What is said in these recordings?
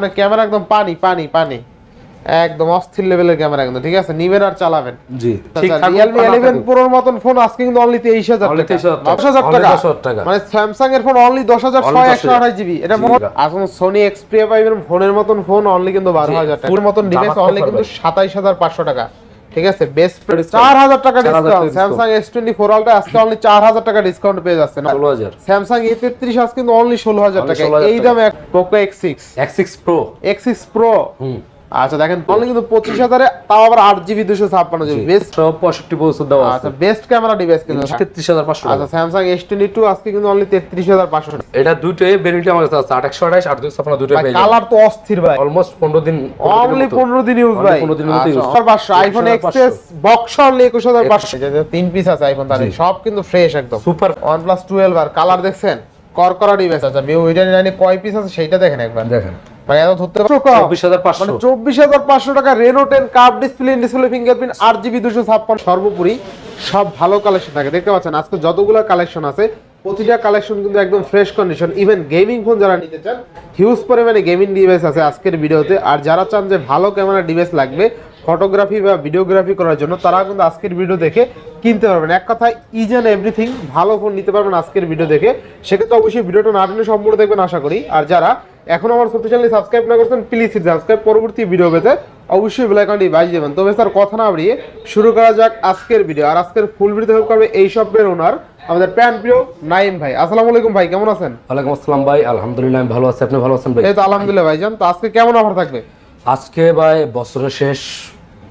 আপনার ক্যামেরা একদম পানি পানি পানি। একদম অস্থির লেভেলের ক্যামেরা কিন্তু ঠিক আছে? নিবেন আর চালাবেন। জি। রিয়েলমি ইলেভেন প্রোর মতন ফোন আজকে কিন্তু অনলি তেইশ হাজার Only 23,000 দশ হাজার টাকা। 10,000 টাকা। মানে স্যামসাং এর ফোন অনলি দশ হাজার Only ছয় 10,000 একশো আঠাশ জিবি এটা মোট আসুন এখন সোনি এক্সপ্রিয়া পাইবেন ফোনের মতন ফোন অনলি কিন্তু বারো হাজার টাকা। এর মতন ডিভাইস অনলি কিন্তু ভাই। সাতাইশ হাজার পাঁচশো টাকা। ঠিক আছে? বেস্ট প্রাইস চার হাজার টাকা 4,000 টাকা discount. Samsung S twenty four ultra আজকে অনলি চার হাজার টাকা ডিসকাউন্ট পেয়ে না ষোলো হাজার স্যামসাং এ তেত্রিশ আজ কিন্তু অনলি ষোলো হাজার Only টাকা। 16,000 এই দামে six X six pro X pro হুম। আচ্ছা দেখেন অনলি কিন্তু পঁচিশ হাজারে তাও আবার আট জিবি দুশো ছাপ্পান্ন জিবি। বেস্ট পঁয়ষট্টি বছর দেওয়া আচ্ছা বেস্ট ক্যামেরা ডিভাইস কিন্তু তেত্রিশ হাজার পাঁচশো আচ্ছা স্যামসাং এস টোয়েন্টি টু আজকে কিন্তু অনলি তেত্রিশ হাজার পাঁচশো এটা দুটোই ভেরিয়েন্ট আমার কাছে আছে আট একশো আঠাশ আট দুইশো আপনার দুটোই কালার তো অস্থির ভাই। অলমোস্ট পনেরো দিন অনলি পনেরো দিন ইউজ ভাই। 15 দিনের মধ্যে use। পাঁচশো। আইফোন 21,500 এক্সএস বক্স অনলি একুশ হাজার পাঁচশো। তিন পিস আছে আইফোন তার সব কিন্তু ফ্রেশ একদম। সুপার ওয়ান প্লাস টুয়েলভ আর কালার দেখছেন? করকরা ডিভাইস আচ্ছা এইটা নাইনে কয় পিস আছে? সেইটা দেখেন একবার। দেখেন। মানে এত ধরতে পারছ চব্বিশ হাজার পাঁচশো। চব্বিশ হাজার পাঁচশো টাকা রেনো টেন কাপ ডিসপ্লে ডিসপ্লে ফিঙ্গারপ্রিন্ট আট জিবি দুশো ছাপ্পান্ন সর্বোপরি সব ভালো কালেকশন থাকে। দেখতে পাচ্ছেন আজকে যতগুলো কালেকশন আছে প্রতিটা কালেকশন কিন্তু একদম fresh condition even gaming phone যারা নিতে চান হিউজ পরিমাণে গেমিং ডিভাইস আছে আজকের ভিডিওতে। আর যারা চান যে ভালো ক্যামেরা ডিভাইস লাগবে ফটোগ্রাফি বা ভিডিওগ্রাফি করার জন্য তারা কিন্তু আজকের ভিডিও দেখে কিনতে পারবেন। এক কথায় ইজ অ্যান্ড এভরিথিং ভালো ফোন নিতে পারবেন আজকের ভিডিও দেখে। সেক্ষেত্রে অবশ্যই ভিডিওটা না টেনে সম্পূর্ণ দেখবেন আশা করি। আর যারা এখন আমার ছোট্ট চ্যানেল সাবস্ক্রাইব না করছেন প্লিজ সাবস্ক্রাইব পরবর্তী ভিডিও পেতে অবশ্যই বেল আইকনটি বাজিয়ে দেবেন। তবে স্যার কথা না বাড়িয়ে শুরু করা যাক আজকের ভিডিও আর আজকের ফুল ভিডিও হেল্প করবে এই শপের ওনার আমাদের প্যান প্রিয় নাইম ভাই। আসসালামু আলাইকুম ভাই কেমন আছেন? ওয়ালাইকুম আসসালাম ভাই আলহামদুলিল্লাহ আমি ভালো আছি। আপনি ভালো আছেন ভাই? এই তো আলহামদুলিল্লাহ ভাইজান তো আজকে কেমন অফার থাকবে? আজকে ভাই বছরের শেষ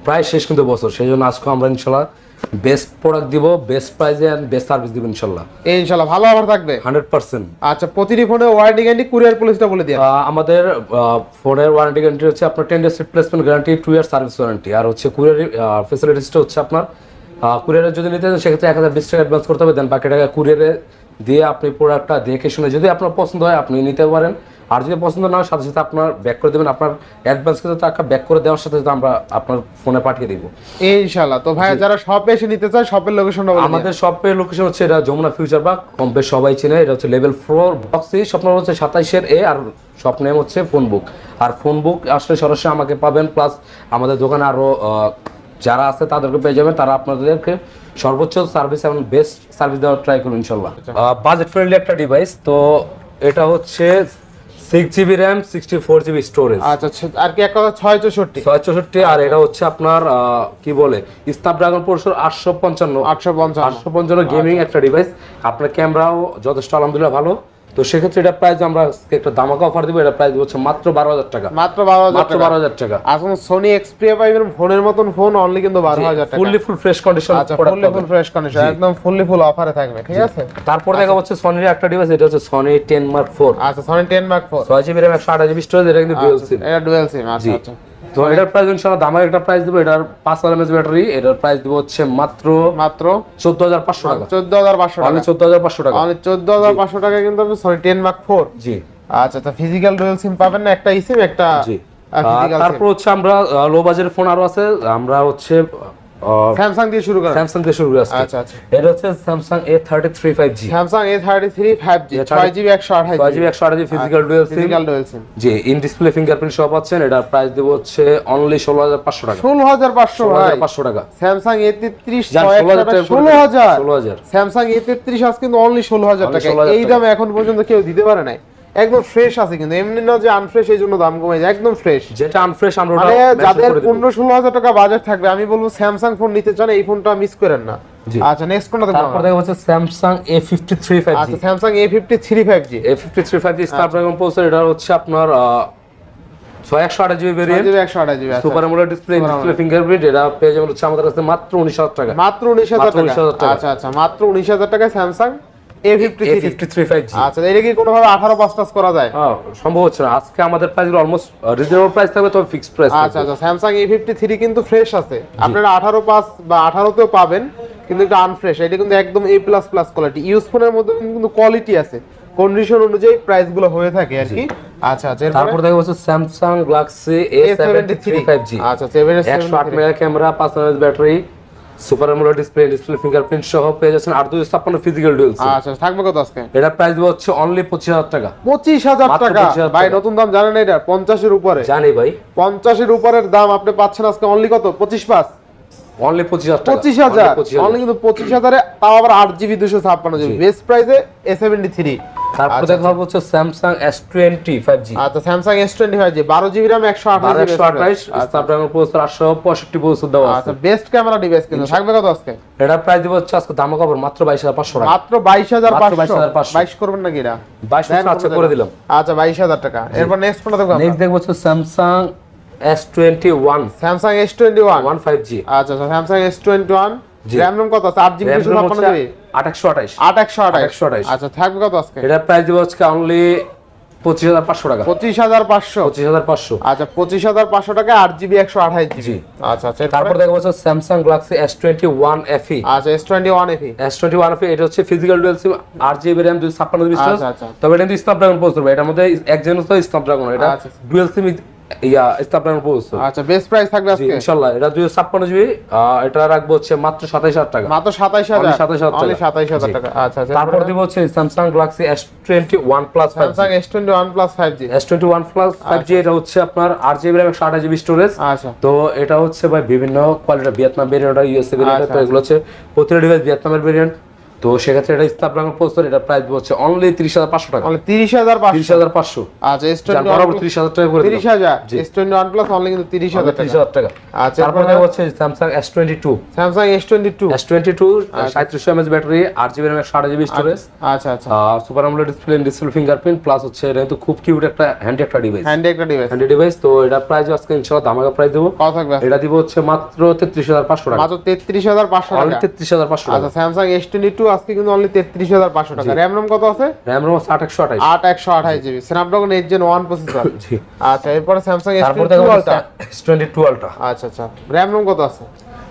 প্রায় শেষ কিন্তু বছর। সেই জন্য আজকে আমরা ইনশাল্লাহ বেস্ট প্রোডাক্ট দিব বেস্ট প্রাইসে অ্যান্ড বেস্ট সার্ভিস দিব ইনশাল্লাহ। এই ইনশাল্লাহ ভালো অফার থাকবে? Hundred percent. আচ্ছা প্রতিটি ফোনে ওয়ারেন্টি গ্যারান্টি কুরিয়ার পুলিশটা বলে দিয়ে আমাদের ফোনের ওয়ারেন্টি গ্যারান্টি হচ্ছে আপনার ten days replacement guarantee two year service warranty আর হচ্ছে কুরিয়ার ফেসিলিটিসটা হচ্ছে আপনার কুরিয়ারে যদি নিতে চান সেক্ষেত্রে এক হাজার বিশ টাকা অ্যাডভান্স করতে হবে। দেন বাকি টাকা কুরিয়ারে দিয়ে আপনি প্রোডাক্টটা দেখে শুনে যদি আপনার পছন্দ হয় আপনি নিতে পারেন। আর যদি পছন্দ না হয় সাথে সাথে আপনার ব্যাক করে দেবেন। আপনার অ্যাডভান্স কিন্তু টাকা ব্যাক করে দেওয়ার সাথে সাথে আমরা আপনার ফোনে পাঠিয়ে দিব। এই ইনশাল্লাহ তো ভাই যারা শপে এসে নিতে চায় শপের লোকেশনটা বলে আমাদের শপের লোকেশন হচ্ছে এটা যমুনা ফিউচার পার্ক কম বেশ সবাই চেনে এটা হচ্ছে লেভেল ফোর বক্সি স্বপ্ন হচ্ছে সাতাইশের এ আর শপ নেম হচ্ছে ফোন বুক আর ফোন বুক আসলে সরাসরি আমাকে পাবেন প্লাস আমাদের দোকানে আরও আহ, যারা আছে তাদেরকে পেয়ে যাবেন তারা আপনাদেরকে সর্বোচ্চ সার্ভিস এবং বেস্ট সার্ভিস দেওয়ার ট্রাই করুন ইনশাল্লাহ বাজেট ফ্রেন্ডলি একটা ডিভাইস তো এটা হচ্ছে six GB RAM sixty four GB storage আচ্ছা আচ্ছা, আর কি এক কথা ছয় চৌষট্টি? ছয় চৌষট্টি আর এটা হচ্ছে আপনার আহ, কি বলে স্ন্যাপড্রাগন প্রসেসর আটশো পঞ্চান্ন। আটশো পঞ্চান্ন। আটশো পঞ্চান্ন গেমিং একটা ডিভাইস আপনার ক্যামেরাও যথেষ্ট আলহামদুলিল্লাহ ভালো। তো সেক্ষেত্রে এটা প্রাইস আমরা একটা দামাকা অফার দিব এটা প্রাইস হচ্ছে মাত্র বারো হাজার টাকা। মাত্র বারো হাজার মাত্র বারো হাজার টাকা। এখন সোনি এক্সপ্রিয়া পাইবেন ফোনের মতন ফোন অনলি কিন্তু বারো হাজার টাকা। ফুললি ফুল ফ্রেশ কন্ডিশন আচ্ছা ফুললি ফুল ফ্রেশ কন্ডিশন একদম ফুললি ফুল অফারে থাকবে ঠিক আছে? তারপর দেখা হচ্ছে সনির একটা ডিভাইস এটা হচ্ছে সনি টেন মার্ক ফোর আচ্ছা সোনি টেন মার্ক ফোর ছয় জিবি র্যাম একশো আঠাশ জিবি স্টোরেজ এটা কিন্তু ডুয়েল সিম এটা ডুয়েল সিম আচ্ছা আচ্ছা। তো এটার প্রাইস ইনশাআল্লাহ দামের একটা প্রাইস দিব এটার পাঁচ হাজার এমএস ব্যাটারি এটার প্রাইস দিব হচ্ছে মাত্র মাত্র চোদ্দ হাজার পাঁচশো টাকা। চোদ্দ হাজার পাঁচশো টাকা। চোদ্দ হাজার পাঁচশো টাকা। মানে চোদ্দ হাজার পাঁচশো টাকা কিন্তু Sony ten mark four G. আচ্ছা তো ফিজিক্যাল ডুয়েল সিম পাবেন না একটা ইসিম একটা জি। তারপর হচ্ছে আমরা লো বাজেটের ফোন আরও আছে আমরা হচ্ছে স্যামসাং দিয়ে শুরু করেন। স্যামসাং দিয়ে শুরু করে আচ্ছা আচ্ছা। এটা হচ্ছে Samsung A thirty three five G Samsung A thirty three five G A30 ছয় জিবি একশো আঠাশ ছয় জিবি একশো আট physical dual SIM physical dual SIM G in display fingerprint সব পাচ্ছেন। এটার প্রাইস দেবো হচ্ছে অনলি ষোলো হাজার পাঁচশো টাকা। ষোলো হাজার পাঁচশো ভাই। পাঁচশো টাকা। স্যামসাং এ তেত্রিশ 16,000 ষোলো হাজার ষোলো হাজার। স্যামসাং এ তেত্রিশ আজ কিন্তু অনলি ষোলো হাজার Only টাকা এই দামে এখন পর্যন্ত কেউ দিতে পারে নাই। একদম ফ্রেশ আছে কিন্তু। এমনি না যে আনফ্রেশ এই জন্য দাম কমে যায়। একদম ফ্রেশ যেটা আনফ্রেশ আমরা মানে যাদের করে দেব। পনেরো ষোলো হাজার টাকা বাজেট থাকবে আমি বলব স্যামসাং ফোন নিতে চান এই ফোনটা মিস করেন না। আচ্ছা নেক্সট কোনটা দেখব তারপর আমরা? হচ্ছে Samsung A fifty three five G আচ্ছা Samsung A fifty three five G A fifty three five G Snapdragon processor এটা হচ্ছে আপনার ছয় একশো আট জিবি ভেরিয়েন্ট একশো আঠাশ GB. Super AMOLED display display fingerprint এটা পেয়ে যাবেন হচ্ছে আমাদের কাছে মাত্র উনিশ হাজার টাকা। মাত্র উনিশ হাজার 19,000 টাকা। আচ্ছা আচ্ছা মাত্র উনিশ হাজার টাকায় স্যামসাং আচ্ছা এটা কি কোনোভাবে আঠারো পাঁচ টাচ করা যায়? হ্যাঁ, সম্ভব হচ্ছে না। আজকে আমাদের প্রাইস অলমোস্ট রিজনেবল প্রাইস থাকবে তবে ফিক্সড প্রাইস আচ্ছা আচ্ছা স্যামসাং এ ফিফটি থ্রি কিন্তু ফ্রেশ আছে। আপনারা আঠারো পাঁচ বা আঠারোতেও পাবেন কিন্তু এটা আনফ্রেশ এটা কিন্তু একদম A plus plus quality use ফোনের মধ্যে কিন্তু কোয়ালিটি আছে। কন্ডিশন অনুযায়ী প্রাইসগুলো হয়ে থাকে আর কি। আচ্ছা আচ্ছা তারপর দেখা হচ্ছে Samsung Galaxy A seventy three five G আচ্ছা মেগা ক্যামেরা পাঁচ MS battery super AMOLED display display fingerprint সহ পেয়ে যাচ্ছেন আর দুই ছাপ্পান্ন ফিজিক্যাল ডুয়েল আচ্ছা থাকবে কত আজকে? এটা প্রাইস হচ্ছে অনলি পঁচিশ হাজার টাকা। পঁচিশ হাজার মাত্র টাকা। ভাই। নতুন দাম জানেন এটা পঞ্চাশের উপরে। জানি ভাই। পঞ্চাশের উপরের দাম আপনি পাচ্ছেন আজকে অনলি কত? পঁচিশ পাঁচ? অনলি পঁচিশ হাজার টাকা। পঁচিশ হাজার। 25,000 অনলি কিন্তু পঁচিশ হাজারে তাও আবার আট জিবি দুশো ছাপ্পান্ন জিবি জি। বেস্ট প্রাইসে এ সেভেন্টি থ্রি তারপরে দেখা হবে হচ্ছে স্যামসাং টোয়েন্টি ফাইভ জি আচ্ছা Samsung S twenty five G বারো জিবি র্যাম একশো আঠাশ বারো একশো আঠাইশ স্ন্যাপড্রাগন প্রসেসর দেওয়া আচ্ছা বেস্ট ক্যামেরা ডিভাইস কিন্তু। থাকবে কত আজকে? এটার প্রাইস দেবো হচ্ছে আজকে দাম কবর মাত্র বাইশ হাজার পাঁচশো টাকা। মাত্র বাইশ হাজার মাত্র পাঁচশো। 22,500 বাইশ করবেন নাকি এটা? বাইশ দেন আচ্ছা করে দিলাম। আচ্ছা বাইশ হাজার টাকা। এরপর নেক্সট কোনটা দেখব নেক্সট দেখব হচ্ছে Samsung Samsung twenty one one five G আচ্ছা আচ্ছা Samsung one G. RAM ROM কত আছে? আট জিবি দুশো ছাপ্পান্ন জিবি আট একশো আঠাইশ আট একশো আঠাশ। 828 আচ্ছা থাকবে কত আজকে? এটার প্রাইস দেবো আজকে অনলি পঁচিশ হাজার পাঁচশো টাকা। পঁচিশ হাজার পাঁচশো? পঁচিশ হাজার পাঁচশো। আচ্ছা পঁচিশ হাজার পাঁচশো টাকা আট জিবি আচ্ছা আচ্ছা তারপর দেখা এফি আচ্ছা টোয়েন্টি ওয়ান এটা হচ্ছে ফিজিক্যাল ডুয়েল সিম জিবি আচ্ছা, আচ্ছা। তবে এটা কিন্তু স্ন্যাপড্রাগন প্রসেসর এটার মধ্যে এক এটা আচ্ছা, আচ্ছা। Dual SIM yeah Snapdragon processor আচ্ছা বেস্ট প্রাইস থাকবে আজকে। ইনশাআল্লাহ এটা দুই ছাপ্পান্ন জিবি এটা রাখব হচ্ছে মাত্র সাতাইশ হাজার টাকা। মাত্র সাতাইশ Only হাজার 27,000 টাকা। সাতাইশ হাজার জি। টাকা আচ্ছা আচ্ছা। তারপর দিব হচ্ছে Samsung Galaxy S twenty one plus five Samsung S twenty one plus five G one plus five G এটা হচ্ছে আপনার আট জিবি জিবি স্টোরেজ আচ্ছা। তো এটা হচ্ছে ভাই বিভিন্ন কোয়ালিটির ভিয়েতনাম ভেরিয়েন্ট ইউএসএ ভেরিয়েন্ট তো এগুলো হচ্ছে প্রতিটা ডিভাইস ভিয়েতনামের ভেরিয়েন্ট তো সেক্ষেত্রে এটা স্ন্যাপড্রাগন প্রসেসর এটা প্রাইস হচ্ছে অনলি তিরিশ হাজার পাঁচশো টাকা। অনলি তিরিশ হাজার তিরিশ পাঁচশো হাজার পাঁচশো। আচ্ছা এস যার টোয়েন্টি বরাবর তিরিশ হাজার টাকা করে তিরিশ হাজার। S twenty one plus only কিন্তু তিরিশ হাজার তিরিশ টাকা। হাজার টাকা। আচ্ছা তারপর হচ্ছে Samsung S twenty two Samsung S twenty two S twenty two সাঁত্রিশশো MH battery আট জিবি র্যাম একশো আট জিবি স্টোরেজ আচ্ছা আচ্ছা। Super AMOLED display display fingerprint plus হচ্ছে এটা কিন্তু খুব কিউট একটা হ্যান্ডি একটা ডিভাইস হ্যান্ডি একটা ডিভাইস হ্যান্ডি ডিভাইস তো এটা প্রাইস আজকে ইনশাআল্লাহ ধামাকা প্রাইস দেবো। কত থাকবে? এটা দিব হচ্ছে মাত্র তেত্রিশ হাজার পাঁচশো টাকা। মাত্র তেত্রিশ হাজার পাঁচশো অনলি টাকা। তেত্রিশ হাজার পাঁচশো আচ্ছা টাকা। স্যামসাং এস টোয়েন্টি টু আজকে কিন্তু অনলি তেত্রিশ হাজার পাঁচশো টাকা। র্যাম রোম কত আছে? আঠাইশ আট একশো আঠাশ। GB. Snapdragon eight gen one processor জি। আচ্ছা এরপরে ultra S twenty two ultra আচ্ছা আচ্ছা। র্যাম রোম কত আছে?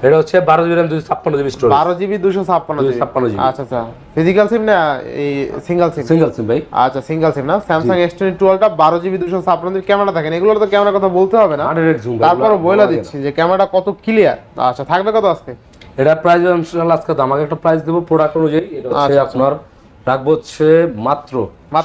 এটা হচ্ছে বারো জিবি র্যাম দুশো ছাপ্পান্ন জিবি স্টোরেজ বারো জিবি দুশো ছাপ্পান্ন জিবি। 256 GB আচ্ছা আচ্ছা। ফিজিক্যাল সিম না এই সিঙ্গেল সিম সিঙ্গেল সিম ভাই। আচ্ছা সিঙ্গেল সিম না। স্যামসাং এস টোয়েন্টি টুয়েলভটা বারো জিবি দুশো ছাপ্পান্ন জিবি। ক্যামেরা দেখেন এগুলোর তো ক্যামেরা কথা বলতে হবে না। হান্ড্রেড জুম তারপরে বইলা দিচ্ছি যে ক্যামেরাটা কত ক্লিয়ার আচ্ছা থাকবে কত আজকে? এটা প্রাইস ইনশাআল্লাহ আজকে আমাকে একটা প্রাইস দেবো প্রোডাক্ট অনুযায়ী। এটা হচ্ছে আচ্ছা, আপনার রাখব হচ্ছে মাত্র?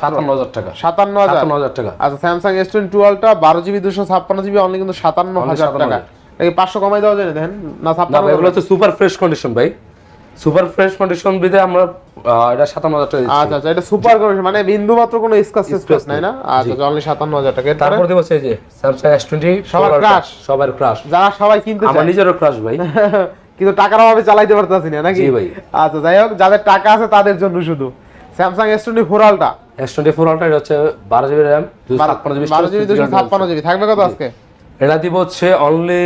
সাতান্ন হাজার টাকা। সাতান্ন হাজার। টাকা। আচ্ছা স্যামসাং এস টোয়েন্টি টুয়েলভটা বারো জিবি দুশো ছাপ্পান্ন জিবি অনলি কিন্তু সাতান্ন হাজার টাকা। এই পাঁচশো কমাই দেওয়া যায় দেখেন না ছাপ্পান্ন এগুলো হচ্ছে সুপার ফ্রেশ কন্ডিশন ভাই। সুপার ফ্রেশ কন্ডিশন আমরা এটা সাতান্ন হাজার টাকা আচ্ছা আচ্ছা এটা সুপার কন্ডিশন মানে বিন্দু মাত্র কোনো নাই না? আচ্ছা অনলি সাতান্ন হাজার টাকা। তারপর দেবো সেই যে স্যামসাং এস টোয়েন্টি সবার crush। সবার ক্রাশ যারা সবাই কিনতে আমার নিজেরও ক্রাশ ভাই। কিন্তু টাকার অভাবে চালাইতে পারতেছি না নাকি? ভাই। আচ্ছা যাই হোক যাদের টাকা আছে তাদের জন্য শুধু। Samsung S twenty four ultra S twenty four ultra এটা হচ্ছে বারো জিবি র্যাম বারো জিবি দুশো ছাপ্পান্ন জিবি থাকবে কত আজকে? এটা দিব হচ্ছে অনলি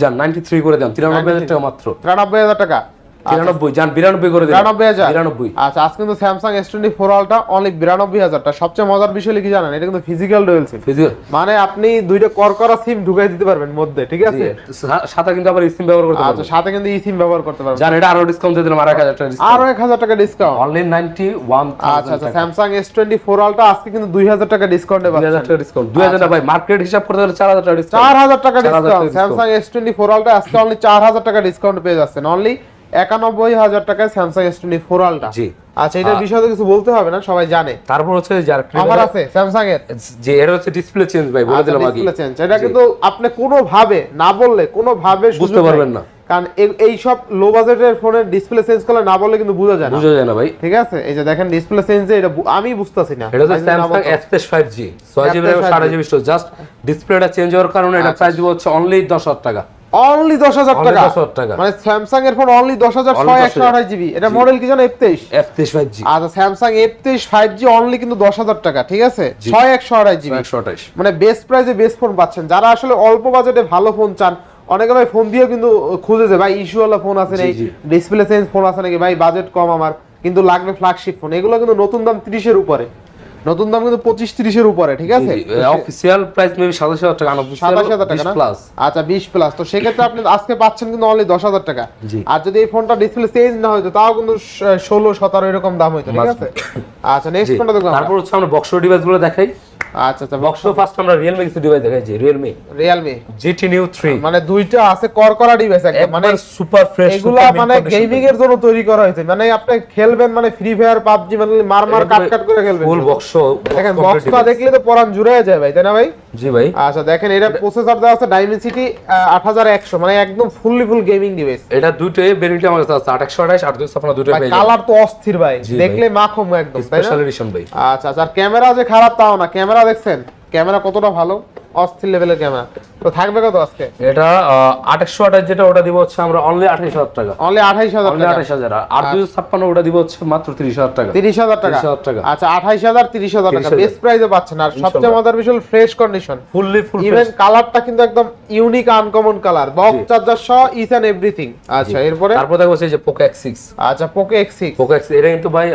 যা নাইনটি থ্রি করে দেন তিরানব্বই হাজার টাকা মাত্র। তিরানব্বই হাজার টাকা। তিরানব্বই যান বিরানব্বই করে বিরানব্বই হাজার। বিরানব্বই। আচ্ছা আজ কিন্তু Samsung S twenty four ultra only বিরানব্বই হাজারটা। সবচেয়ে মজার বিষয় কি জানেন এটা কিন্তু ফিজিক্যাল ডুয়েল সিম মানে আপনি দুইটা করকরা সিম ঢুকাই দিতে পারবেন মধ্যে ঠিক আছে? সাথে কিন্তু আবার স্কিম ব্যবহার করতে আচ্ছা সাথে কিন্তু সিম ব্যবহার করতে পারবেন। জান এটা আরও ডিসকাউন্ট দিয়ে দিলাম আর এক হাজার টাকা ডিসকাউন্ট আরও এক হাজার টাকা ডিসকাউন্ট অনলি নাইনটি ওয়ান আচ্ছা আচ্ছা স্যামসাং এস টোয়েন্টি ফোর আজকে কিন্তু দুই হাজার টাকা ডিসকাউন্টে দুই হাজার টাকা ডিসকাউন্ট দুই হাজার ভাই মার্কেট হিসাব করতে হলে চার হাজার টাকা ডিসকাউন্ট চার হাজার টাকা discount. Samsung S twenty four ultra আজকে অনলি চার হাজার টাকা ডিসকাউন্ট পেয়ে যাচ্ছেন। অনলি একানব্বই হাজার টাকায় স্যামসাং এস টোয়েন্টি ফোর আলটা জি। আচ্ছা এটার বিষয়ে কিছু বলতে হবে না সবাই জানে। তারপর হচ্ছে যার আমার আছে স্যামসাং এর। যে এটা হচ্ছে ডিসপ্লে চেঞ্জ ভাই বলে দিলাম আগে। ডিসপ্লে চেঞ্জ এটা কিন্তু আপনি কোনো ভাবে না বললে কোনো ভাবে বুঝতে পারবেন না। কারণ এই- সব লো বাজেটের ফোনের ডিসপ্লে চেঞ্জ করলে না বললে কিন্তু বোঝা যায় না। বুঝা যায় না ভাই। ঠিক আছে? এই যে দেখেন ডিসপ্লে চেঞ্জ এটা আমি বুঝতাছি না। এটা হচ্ছে জিবি র্যাম 5G সাড়ে জিবি স্টোর জাস্ট ডিসপ্লেটা চেঞ্জ হওয়ার কারণে এটা প্রাইস দিব হচ্ছে অনলি দশ হাজার টাকা। অনলি দশ হাজার Only টাকা। 10,000 টাকা। মানে স্যামসাং এর ফোন অনলি দশ হাজার ছয় 10,000 একশো আঠাশ জিবি এটা মডেল কি জানো এফ তেইশ? এফ তেইশ ফাইভ জি আচ্ছা স্যামসাং এফ তেইশ ফাইভ জি অনলি কিন্তু দশ হাজার টাকা ঠিক আছে? জি। ছয় একশো আঠাশ জিবি একশো আঠাশ। মানে বেস্ট প্রাইসে বেস্ট ফোন পাচ্ছেন। যারা আসলে অল্প বাজেটে ভালো ফোন চান অনেকে ভাই ফোন দিয়েও কিন্তু খুঁজে যে ভাই ইস্যু ওয়ালা ফোন আছে নাকি? ডিসপ্লে চেঞ্জ ফোন আছে নাকি? ভাই বাজেট কম আমার। কিন্তু লাগবে ফ্ল্যাগশিপ ফোন এগুলো কিন্তু নতুন দাম তিরিশের উপরে। নতুন দাম কিন্তু পঁচিশ তিরিশের উপরে ঠিক আছে? অফিসিয়াল প্রাইস মেবি সাতাশ হাজার টাকা সাতাশ হাজার টাকা প্লাস আচ্ছা বিশ প্লাস তো সেক্ষেত্রে আপনি আজকে পাচ্ছেন কিন্তু অনলি দশ হাজার টাকা। আর যদি এই ফোনটা ডিসপ্লে চেঞ্জ না হইতো তাও কিন্তু ষোলো সতেরো এরকম দাম হইতো ঠিক আছে? আচ্ছা নেক্সট ফোনটা দেখুন তারপর হচ্ছে আমরা বক্সর ডিভাইসগুলো দেখাই। আচ্ছা আচ্ছা বক্স ফার্স্ট আমরা কিছু ডিভাইস দেখাইছি মানে দুইটা আছে করকরা ডিভাইস একদম মানে সুপার ফ্রেশ এগুলা মানে গেমিং এর জন্য তৈরি করা হয়েছে। মানে আপনি খেলবেন মানে ফ্রি ফায়ার পাবজি মানে মার মার কাট কাট করে খেলবেন। ফুল বক্স দেখেন বক্সটা দেখলে তো পরান জুড়ে যায় ভাই তাই না ভাই? জি ভাই। আচ্ছা দেখেন এটা প্রসেসর দেওয়া আছে ডাইমেনসিটি আট হাজার একশো মানে একদম ফুললি ফুল গেমিং ডিভাইস এটা দুটোই ভেরিয়েন্ট আমার কাছে আছে আট একশো আঠাশ আট দুশো আপনার দুটোই পেয়ে কালার তো অস্থির ভাই দেখলে মাখম একদম স্পেশাল এডিশন ভাই। আচ্ছা আচ্ছা আর ক্যামেরা যে খারাপ তাও না ক্যামেরা দেখছেন? ক্যামেরা কতটা ভালো? অস্থির লেভেলের ক্যামেরা তো থাকবে কত আজকে? এটা একশো আঠাশ যেটা ওটা দিব হচ্ছে আমরা অনলি আঠাইশ হাজার টাকা। অনলি আঠাইশ হাজার অনলি টাকা। আঠাইশ হাজার। আর দুশো ছাপ্পান্ন ওটা দিব হচ্ছে মাত্র তিরিশ হাজার টাকা। তিরিশ হাজার টাকা? 30,000 টাকা। আচ্ছা আঠাইশ হাজার তিরিশ হাজার টাকা। 30,000 বেস্ট প্রাইসে পাচ্ছেন। আর সবচেয়ে। মজার বিষয় fresh condition fully full even কালারটা কিন্তু একদম unique uncommon colour box charger সহ ইচ এন্ড এভরিথিং আচ্ছা এরপরে? তারপর দেখো এই যে পোকো এক্স সিক্স আচ্ছা Poco X six Poco X এটা কিন্তু ভাই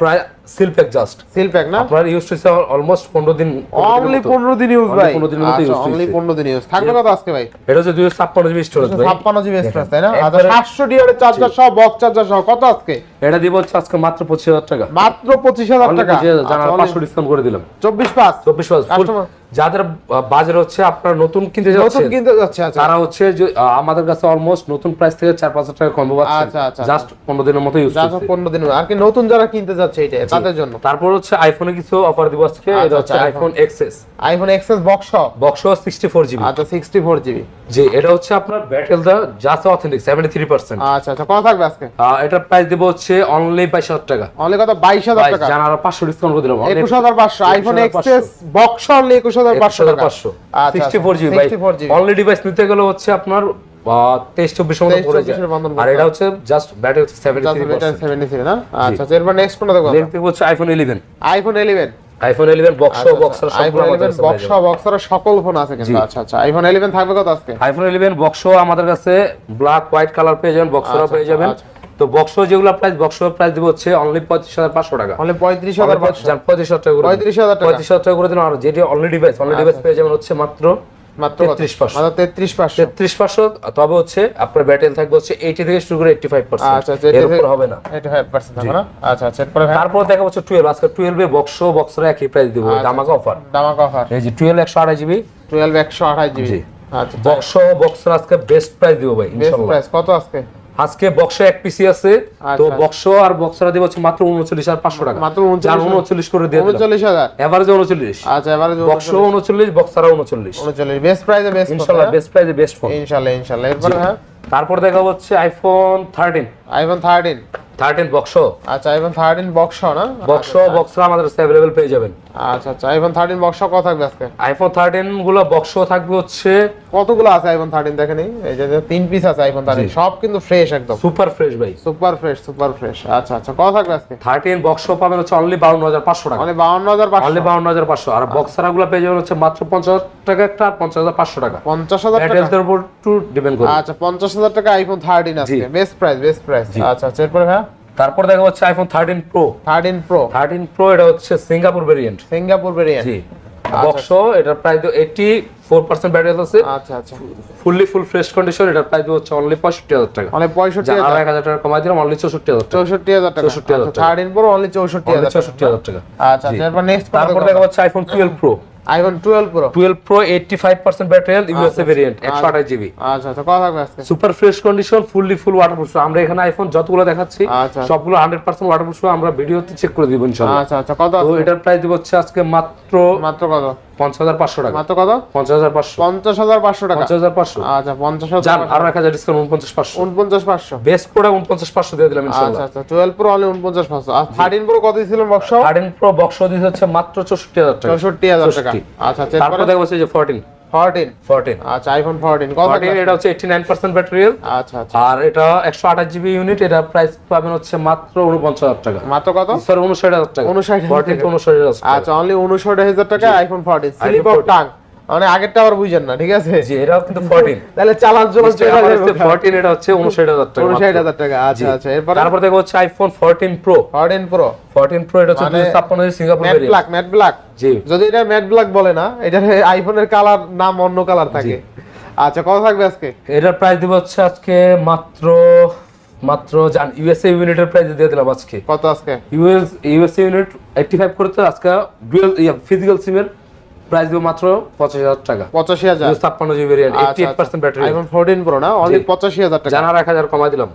প্রায় seal pack just seal pack না? আপনার ইউজ হচ্ছে অলমোস্ট পনেরো দিন অনলি পনেরো দিন ইউজ ভাই। 15 দিনের মতো আচ্ছা অনলি হয়েছে। পনেরো দিন ইউজ থাকবে কত আজকে ভাই? এটা হচ্ছে দুইশো ছাপ্পান্ন জিবি স্টোরেজ ভাই। ছাপ্পান্ন জিবি এক্সপ্রেস তাই না? আচ্ছা একবারে- সাতশো ডিয়ারের চার্জার সহ বক্স চার্জার সহ কত আজকে? এটা দিব হচ্ছে আজকে মাত্র পঁচিশ হাজার টাকা। মাত্র পঁচিশ হাজার Only টাকা? 25,000, জানার পাঁচশো ডিসকাউন্ট করে দিলাম। চব্বিশ পাঁচ? চব্বিশ পাঁচ full- Customer- যাদের বাজার হচ্ছে আপনার নতুন কিনতে নতুন যাচ্ছে কিনতে যাচ্ছে আচ্ছা। তারা হচ্ছে যে আমাদের কাছে অলমোস্ট নতুন প্রাইস থেকে চার পাঁচ হাজার টাকা কম পাচ্ছে আচ্ছা, আচ্ছা, জাস্ট পনেরো দিনের মতো ইউজ সব পনেরো দিন আর কি নতুন যারা কিনতে যাচ্ছে এটা তাদের জন্য। তারপর হচ্ছে আইফোনে কিছু অফার দিব আজকে আচ্ছা, এটা হচ্ছে আচ্ছা, iPhone XS iPhone XS box box sixty four GB আচ্ছা সিক্সটি ফোর জিবি জি এটা হচ্ছে আপনার ব্যাটেল দা just authentic seventy three percent আচ্ছা আচ্ছা কত থাকবে আজকে? এটার প্রাইস দিব হচ্ছে অনলি বাইশ হাজার টাকা। অনলি কত? বাইশ হাজার টাকা? জানার পাঁচশো ডিসকাউন্ট করে দিলাম। একুশ হাজার পাঁচশো। আইফোন 21,500 এক্সএস বক্স অনলি একুশ হাজার পাঁচশো টাকা। পাঁচশো। আচ্ছা, sixty four GB sixty four GB only device নিতে গেলে হচ্ছে আপনার তেইশ চব্বিশের মতো পড়ে যায়। 24 এর বন্ধন আর এটা হচ্ছে জাস্ট ব্যাটারি হচ্ছে seventy three percent seventy three না? আচ্ছা আচ্ছা এরপর নেক্সট কোনটা দেখো দেখতে হচ্ছে আইফোন ইলেভেন আইফোন বক্স বক্সার আইফোন ইলেভেন বক্স বক্সের সকল ফোন আছে কিন্তু। আচ্ছা আচ্ছা আইফোন ইলেভেন থাকবে কত আজকে? আইফোন ইলেভেন বক্স আমাদের কাছে ব্ল্যাক হোয়াইট কালার পেয়ে যাবেন বক্সরও আচ্ছা, পেয়ে যাবেন। আচ্ছা। তো বক্স যেগুলো প্রাইস বক্স প্রাইস দিব হচ্ছে অনলি পঁয়ত্রিশ হাজার পাঁচশো টাকা। অনলি পঁয়ত্রিশ হাজার পাঁচশো। পঁয়ত্রিশ হাজার টাকা। 35,000 টাকা। 35,000 টাকা করে দিন আর যেটি অনলি ডিভাইস অনলি ডিভাইস পেয়ে যাবেন হচ্ছে মাত্র মাত্র 33,500 মাত্র তেত্রিশ পাঁচশো। তেত্রিশ পাঁচশো তবে হচ্ছে আপনার ব্যাটেল থাকবে হচ্ছে এইটি থেকে শুরু করে এইটি ফাইভ আচ্ছা আচ্ছা এর উপর হবে না। এটা ফাইভ পার্সেন্ট থাকবে না? আচ্ছা আচ্ছা এরপরে তারপর দেখা হচ্ছে টুয়েলভ। আজকে টুয়েলভে বক্স বক্সের একই প্রাইস দিব আচ্ছা, দামাকা অফার দামাক অফার এই যে টুয়েলভ একশো আড়াই জিবি। টুয়েলভ একশো আঠাশ জিবি। আচ্ছা বক্স বক্সের আজকে বেস্ট প্রাইস দিব ভাই ইনশাল্লাহ। প্রাইস কত আজকে? আজকে বক্স এক পিসি আছে তো আচ্ছা। বক্স আর বক্সরা দিব মাত্র উনচল্লিশ হাজার পাঁচশো টাকা। মাত্র যার 39 উনচল্লিশ করে দিয়ে উনচল্লিশ হাজার। এভারেজে উনচল্লিশ। আচ্ছা এভারেজ বক্স উনচল্লিশ। বক্সরা উনচল্লিশ। উনচল্লিশ। বেস্ট প্রাইজে বেস্ট ইনশাল্লাহ বেস্ট প্রাইজে বেস্ট ফোন ইনশাল্লাহ ইনশাল্লাহ। এরপরে হ্যাঁ? তারপর দেখা হচ্ছে iPhone thirteen iPhone thirteen thirteen box আচ্ছা আইফোন থার্টিন বক্স না? বক্স বক্সরা আমাদের কাছে অ্যাভেলেবেল পেয়ে যাবেন। আচ্ছা আচ্ছা আইফোন থার্টিন বক্স কত থাকবে আজকে? আইফোন থার্টিনগুলো বক্স থাকবে হচ্ছে কতগুলো আছে আইফোন থার্টিন দেখেন এই যে তিন পিস আছে আইফোন থার্টিন সব কিন্তু ফ্রেশ একদম। সুপার ফ্রেশ ভাই। সুপার ফ্রেশ সুপার ফ্রেশ আচ্ছা আচ্ছা কত থাকবে আজকে? থার্টিন বক্স পাবেন হচ্ছে অনলি বাউন্ন হাজার পাঁচশো টাকা। মানে বাউন্ন হাজার পাঁচশো। অনলি বাউন্ন হাজার পাঁচশো। আর বক্সারা গুলো পেয়ে যাবেন হচ্ছে মাত্র পঞ্চাশ টাকা একটা পঞ্চাশ হাজার পাঁচশো টাকা। পঞ্চাশ হাজার উপর ডিপেন্ড করে আচ্ছা পঞ্চাশ হাজার টাকা আইফোন থার্টিন আছে বেস্ট প্রাইস বেস্ট প্রাইস আচ্ছা আচ্ছা এরপরে হ্যাঁ তারপর দেখা হচ্ছে iPhone thirteen pro thirteen pro thirteen pro এটা হচ্ছে সিঙ্গাপুর ভেরিয়েন্ট সিঙ্গাপুর ভেরিয়েন্ট জি। বক্স এটা প্রায় এইটি ফোর পার্সেন্ট ব্যাটারি আছে। আচ্ছা আচ্ছা। ফুললি ফুল ফ্রেশ কন্ডিশন এটার প্রাইস হচ্ছে অনলি পঁয়ষট্টি হাজার টাকা। মানে পঁয়ষট্টি হাজার এক হাজার টাকা কমাই দিলাম অনলি চৌষট্টি হাজার টাকা। চৌষট্টি হাজার টাকা। 64,000 টাকা। থার্টিন প্রো অনলি চৌষট্টি হাজার টাকা। চৌষট্টি হাজার টাকা। আচ্ছা আচ্ছা এরপর নেক্সট তারপর দেখা হচ্ছে iPhone twelve pro iPhone twelve pro twelve pro eighty five percent battery USA variant একশো আঠাশ জিবি আচ্ছা আচ্ছা কত থাকবে আজকে। Super fresh condition fully full waterproof আমরা এখানে আইফোন যতগুলো দেখাচ্ছি আচ্ছা। সবগুলো হান্ড্রেড পার্সেন্ট ওয়াটারপ্রুফ আমরা ভিডিওতে চেক করে দিব ইনশাল্লাহ। আচ্ছা আচ্ছা কত তো এটার প্রাইস দিব হচ্ছে আজকে মাত্র মাত্র কত? পঞ্চাশ হাজার পাঁচশো টাকা। মাত্র কত? পঞ্চাশ হাজার পাঁচশো। পঞ্চাশ হাজার পাঁচশো টাকা। পঞ্চাশ হাজার পাঁচশো। আচ্ছা পঞ্চাশ হাজার যান আরও এক হাজার ডিসকাউন্ট উনপঞ্চাশ পাঁচশো। উনপঞ্চাশ পাঁচশো। বেস্ট প্রোডাক্ট উনপঞ্চাশ পাঁচশো দিয়ে দিলাম আচ্ছা আচ্ছা টুয়েলভ প্রো অনলি উনপঞ্চাশ পাঁচশো। আর থার্টিন প্রো কত ছিল বক্স থার্টিন প্রো বক্স দিতে হচ্ছে মাত্র চৌষট্টি হাজার টাকা। চৌষট্টি হাজার টাকা। 64 আচ্ছা আচ্ছা তারপর দেখা যে আচ্ছা আইফোন কত ফোরটিন থাকবে? এটা হচ্ছে ব্যাটারি আচ্ছা আচ্ছা। আর এটা একশো আঠাশ জিবি ইউনিট এটা প্রাইস পাবেন হচ্ছে মাত্র উনপঞ্চাশ হাজার টাকা। মাত্র কত? টাকা। 59,000 ফোরটিন টাকা। উনষাট হাজার টাকা। আচ্ছা অনলি উনষট্টি হাজার টাকা iPhone fourteen slip of tongue মানে আগেরটা আবার বুঝেন না ঠিক আছে? জি এটাও কিন্তু ফোরটিন তাহলে চালান চলান চলে যাবে। ফোরটিন এটা হচ্ছে উনষাট হাজার টাকা উনষাট মাত্র। হাজার টাকা আচ্ছা আচ্ছা এরপরে? তারপর দেখো হচ্ছে iPhone fourteen pro fourteen pro fourteen pro এটা হচ্ছে মানে দুশো ছাপ্পান্ন Singapore matte black matte black জি। যদি এটা ম্যাট ব্ল্যাক বলে না এটা আইফোনের কালার নাম অন্য কালার থাকে। আচ্ছা কত থাকবে আজকে? এটার প্রাইস দিব হচ্ছে আজকে মাত্র মাত্র জান ইউএসএ ইউনিটের প্রাইস দিয়ে দিলাম আজকে। কত আজকে? US USA unit eighty five করতে আজকে ডুয়েল ফিজিক্যাল সিমের প্রাইস দিব মাত্র পঁচাশি হাজার টাকা। পঁচাশি হাজার। ছাপ্পান্ন GB eight percent battery iPhone fourteen pro না? অনলি পঁচাশি হাজার টাকা। জানার এক হাজার কমাই দিলাম।